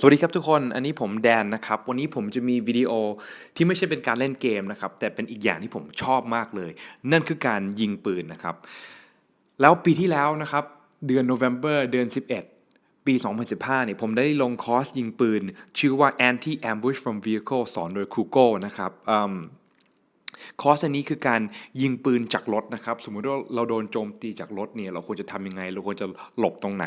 สวัสดีครับทุกคน อันนี้ผมแดนนะครับ วันนี้ผมจะมีวิดีโอที่ไม่ใช่เป็นการเล่นเกมนะครับ แต่เป็นอีกอย่างที่ผมชอบมากเลย นั่นคือการยิงปืนนะครับ แล้วปีที่แล้วนะครับ เดือน November เดือน 11 ปี 2015เนี่ยผมได้ลงคอร์สยิงปืน ชื่อว่า Anti Ambush from Vehicle สอนโดยครูโก้นะครับ คอร์สอันนี้คือการยิงปืนจากรถนะครับ สมมุติว่าเราโดนโจมตีจากรถเนี่ยเราควรจะทำยังไง เราควรจะหลบตรงไหน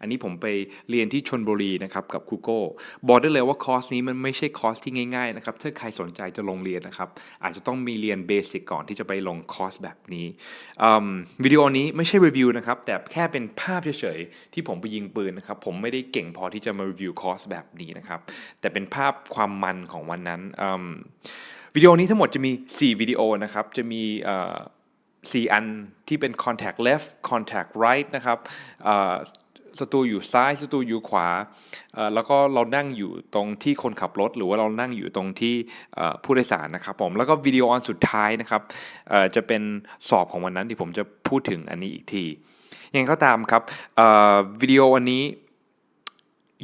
อันนี้ผมไปเรียนที่ชนบุรีนะครับกับคูโก้บอกได้เลยว่าคอร์สนี้มันไม่ใช่คอร์สที่ง่ายๆนะครับถ้าใครสนใจจะลงเรียนนะครับ อาจจะต้องมีเรียนเบสิกก่อนที่จะไปลงคอร์สแบบนี้วิดีโอนี้ไม่ใช่รีวิวนะครับแต่แค่เป็นภาพเฉยๆที่ผมไปยิงปืนนะครับผมไม่ได้เก่งพอที่จะมารีวิวคอร์สแบบนี้นะครับแต่เป็นภาพความมันของวันนั้นอ วิดีโอนี้ทั้งหมดจะมี 4 วิดีโอนะครับ จะมีเอ่อ4อันที่เป็น contact left contact right นะครับศัตรูอยู่ซ้ายศัตรูอยู่ขวา แล้วก็เรานั่งอยู่ตรงที่คนขับรถ หรือว่าเรานั่งอยู่ตรงที่ผู้โดยสารนะครับผม แล้วก็วิดีโออันสุดท้ายนะครับจะเป็นสอบของวันนั้นที่ผมจะพูดถึงอันนี้อีกที ยังไงก็ตามครับวิดีโออันนี้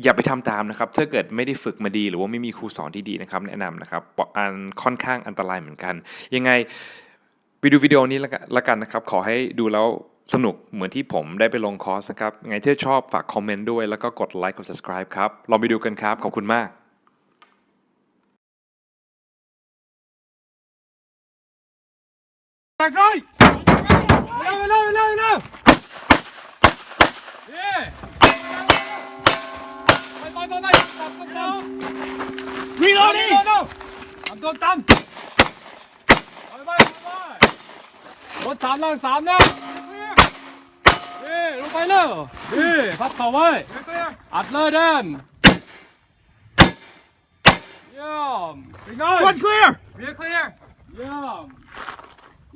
อย่าไปทำตามนะครับ ถ้าเกิดไม่ได้ฝึกมาดี หรือว่าไม่มีครูสอนที่ดีนะครับ แนะนำนะครับเพราะอันค่อนข้างอันตรายเหมือนกัน ยังไงไปดูวิดีโอนี้ละกันละกันนะครับ ขอให้ดูแล้วสนุกเหมือนที่ผมได้ไปลงคอร์สนะครับยังไงถ้าชอบฝากคอมเมนต์ด้วย แล้วก็กดไลค์กด subscribe ครับ ลองไปดูกันครับ ขอบคุณมากแตกเลยเร็วเร็วเร็วเร็วเย้ไปไปไปไปตับตับตับรีโหลดดิ ทำตัวตั้มไปไปไปรถสามล่างสามนะเย้ลงไปเลยเย้พับเข่าไว้ อัดเลยแดนเยี่ยมไปไง One clear! เบียร์เคลียร์เยี่ยม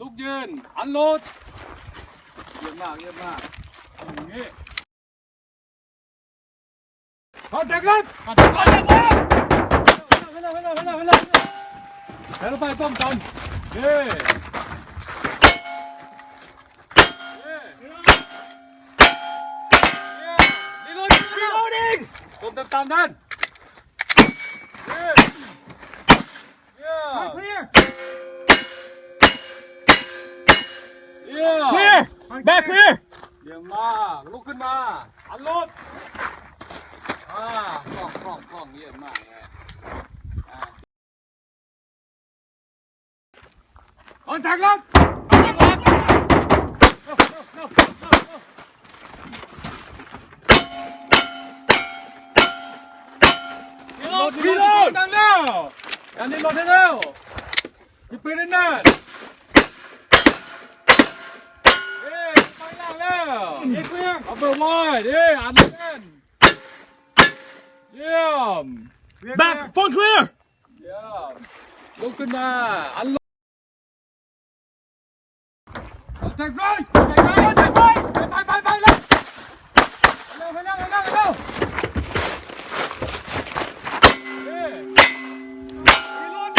ลูกยืน อันโหลด เยี่ยมมาก เยี่ยมมากอย่างนี้คอนแทคเลยคอนแทค เลยไปเลยไปเลยไปเลยไปเลยไปเลยไปป้อมกันเย้เย้เย้รีโหลดรีโหลดดิ้งก้มตามนั่นเย้เย้เคลียร์เย่ Clear! Back clear! เยี่ยมมากลุกขึ้นมาอันรถอ่าคล่องคล่องคล่องเยี่ยมมากเลยอ่าคอนแทครถคอนแทครถรีโหลดรีโหลดตั้งแล้ว อันนี้รถให้เร็วหยิบปืนให้แน่นเอ้ยไปแล้วแล้วเยี่ยมเยี่ยมเอาเบอร์ไว้ดิอ่านเล่นเยี่ยม Back! Phone clear! เยี่ยมลุกขึ้นมาอันลงแท็กไรแท็กไรแท็กไรไปไปไปเลยเร็วไปเร็วไปเร็วไปเร็วเอ้ยรีโหลด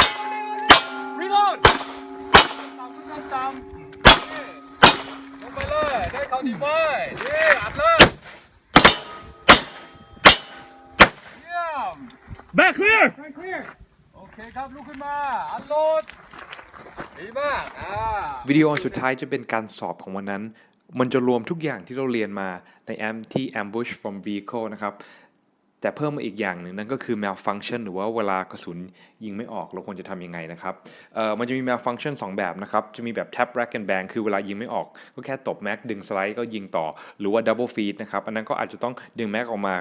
รีโหลดตามขึ้นตามเอ้ย ลงไปเลยได้เข้าทีไปนี่อัดเลยเยี่ยม Back clear! ใช่เคลียร์โอเคครับลุกขึ้นมาอันโหลดดีมากอ่าวิดีโอสุดท้ายจะเป็นการสอบของวันนั้น มันจะรวมทุกอย่างที่เราเรียนมาใน Anti Ambush from Vehicle นะครับ แต่เพิ่มมาอีกอย่างหนึ่งนั่นก็คือ malfunction หรือว่าเวลากระสุนยิงไม่ออกเราควรจะทำยังไงนะครับเอ่อมันจะมี malfunction 2 แบบนะครับ จะมีแบบ tap rack and bang คือเวลายิงไม่ออก ก็แค่ตบแม็กดึงสไลด์ก็ยิงต่อ หรือว่า double feed นะครับ อันนั้นก็อาจจะต้องดึงแม็กออกมา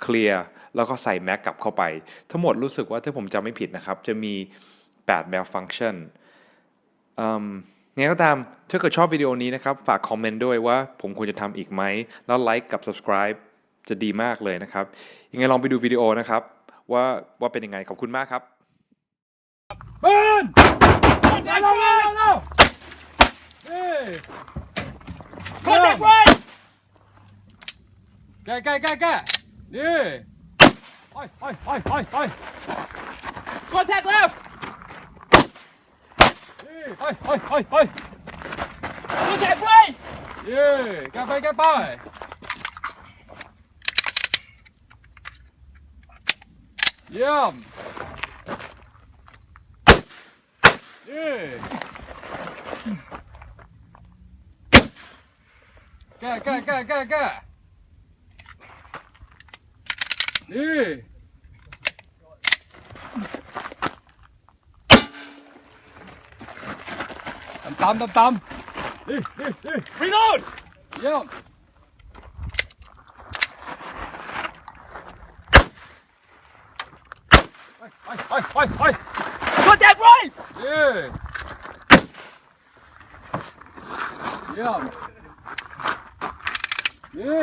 เคลียร์แล้วก็ใส่แม็กกลับเข้าไป ทั้งหมดรู้สึกว่าถ้าผมจำไม่ผิดนะครับ จะมี 8 malfunction อืมยังไงก็ตามถ้าเกิดชอบวิดีโอนี้นะครับ ฝากคอมเมนต์ด้วยว่าผมควรจะทำอีกไหม แล้วไลค์กับ subscribe จะดีมากเลยนะครับ ยังไงลองไปดูวิดีโอนะครับ ว่าว่าเป็นยังไง ขอบคุณมากครับเบิร์นเร็วเร็วเร็วเร็วเฮ้ย Contact right! แกแกแกแก นี่ไปไปไปไปไป Contact left! นี่ไปไปไปไป Contact right! เย่แกไปแกไปเยี่ยมนี่แก้แก้แก้แก้แก้ นี่ตำตำตำตำนี่นี่นี่ Reload! เยี่ยมไปไปไปไป Contact right! เย้เยี่ยมเย้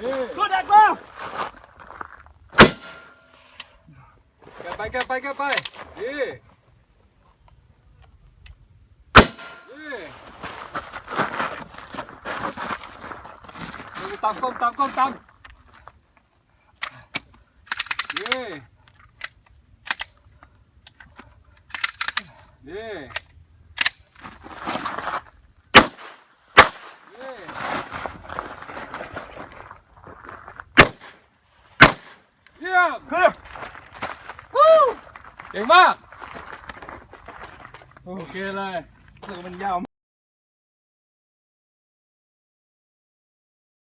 เย้ Contact left! แกะไปแกะไปแกะไปเย้เย้ตำก้มตำก้มตำเย้เย้เย้ เยี่ยม Clear! เก่งมาก โอเคเลยคือมันยาว